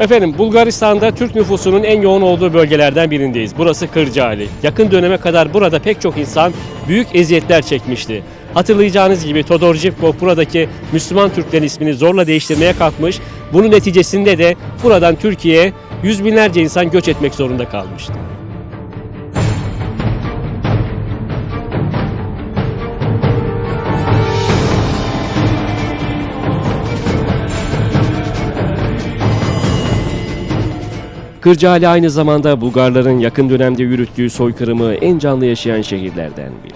Efendim Bulgaristan'da Türk nüfusunun en yoğun olduğu bölgelerden birindeyiz. Burası Kırcaali. Yakın döneme kadar burada pek çok insan büyük eziyetler çekmişti. Hatırlayacağınız gibi Todor Zhivkov buradaki Müslüman Türklerin ismini zorla değiştirmeye kalkmış. Bunun neticesinde de buradan Türkiye'ye yüz binlerce insan göç etmek zorunda kalmıştı. Kırcaali aynı zamanda Bulgarların yakın dönemde yürüttüğü soykırımı en canlı yaşayan şehirlerden biri.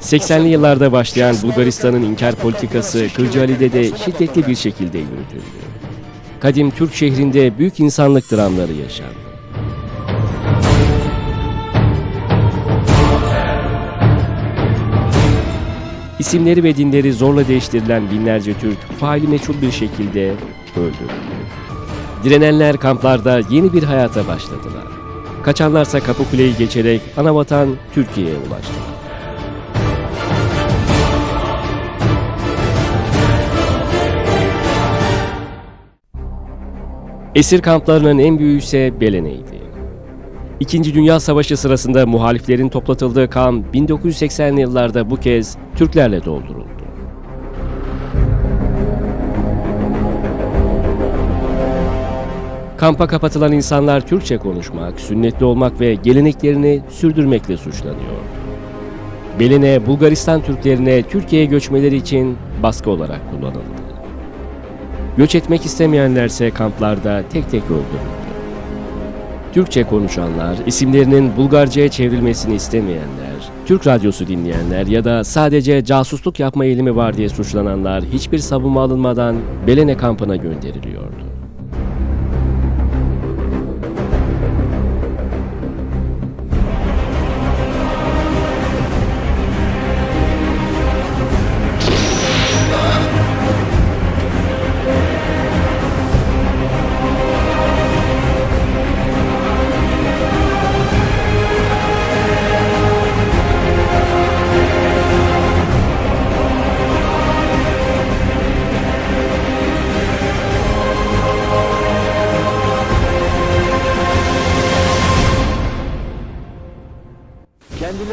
80'li yıllarda başlayan Bulgaristan'ın inkar politikası Kırcaali'de de şiddetli bir şekilde yürütüldü. Kadim Türk şehrinde büyük insanlık dramları yaşandı. İsimleri ve dinleri zorla değiştirilen binlerce Türk faili meçhul bir şekilde öldürüldü. Direnenler kamplarda yeni bir hayata başladılar. Kaçanlarsa Kapıkule'yi geçerek anavatan Türkiye'ye ulaştılar. Esir kamplarının en büyüğü ise Belene'ydi. İkinci Dünya Savaşı sırasında muhaliflerin toplatıldığı kamp 1980'li yıllarda bu kez Türklerle dolduruldu. Kampa kapatılan insanlar Türkçe konuşmak, sünnetli olmak ve geleneklerini sürdürmekle suçlanıyor. Beline Bulgaristan Türklerine Türkiye'ye göçmeleri için baskı olarak kullanıldı. Göç etmek istemeyenlerse kamplarda tek tek öldürüldü. Türkçe konuşanlar, isimlerinin Bulgarca'ya çevrilmesini istemeyenler, Türk radyosu dinleyenler ya da sadece casusluk yapma eğilimi var diye suçlananlar hiçbir savunma alınmadan Belene kampına gönderiliyordu.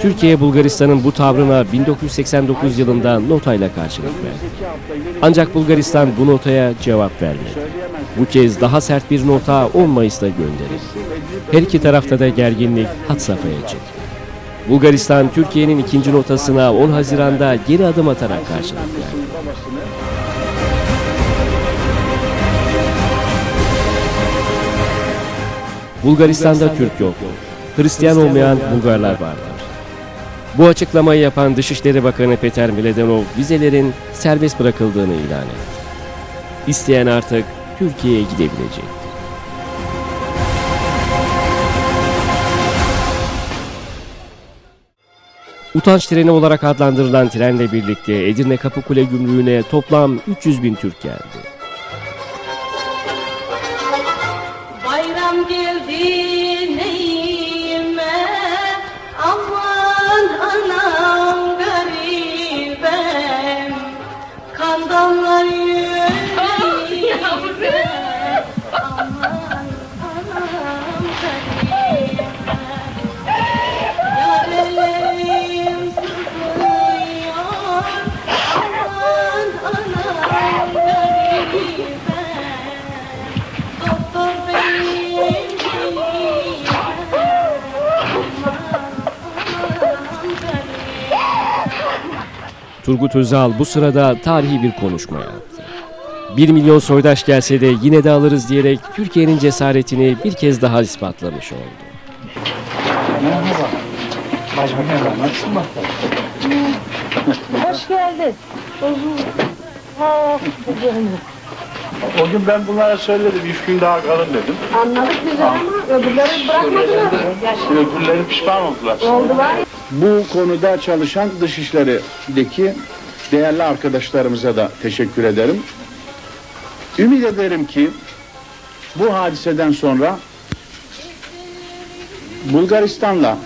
Türkiye Bulgaristan'ın bu tavrına 1989 yılında notayla karşılık verdi. Ancak Bulgaristan bu notaya cevap vermedi. Bu kez daha sert bir nota 10 Mayıs'ta gönderildi. Her iki tarafta da gerginlik had safhaya çıktı. Bulgaristan Türkiye'nin ikinci notasına 10 Haziran'da geri adım atarak karşılık verdi. Bulgaristan'da Türk yok. Hristiyan olmayan Bulgarlar vardır. Bu açıklamayı yapan Dışişleri Bakanı Peter Miledanov vizelerin serbest bırakıldığını ilan etti. İsteyen artık Türkiye'ye gidebilecek. Utanç treni olarak adlandırılan trenle birlikte Edirne Kapıkule Gümrüğü'ne toplam 300 bin Türk geldi. Bayram geldi Kan damlar Turgut Özal bu sırada tarihi bir konuşma yaptı. 1 milyon soydaş gelse de yine de alırız diyerek Türkiye'nin cesaretini bir kez daha ispatlamış oldu. Hoş geldin. O gün ben bunlara söyledim, üç gün daha kalın dedim. Anladık biz ama öbürleri bırakmadılar. Öbürleri pişman oldular. Oldular. Bu konuda çalışan Dışişleri'deki değerli arkadaşlarımıza da teşekkür ederim. Ümit ederim ki bu hadiseden sonra Bulgaristan'la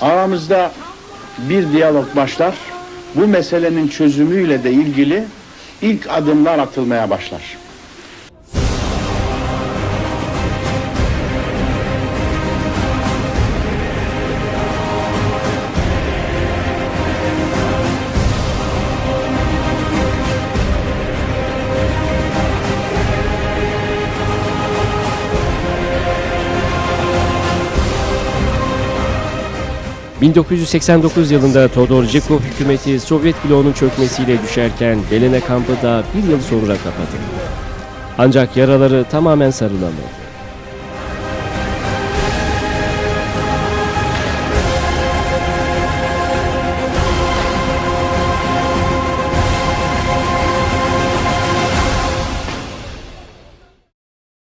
aramızda bir diyalog başlar. Bu meselenin çözümüyle de ilgili ilk adımlar atılmaya başlar. 1989 yılında Todor Zhivkov hükümeti Sovyet bloğunun çökmesiyle düşerken Belene kampı da bir yıl sonra kapatıldı. Ancak yaraları tamamen sarılamadı.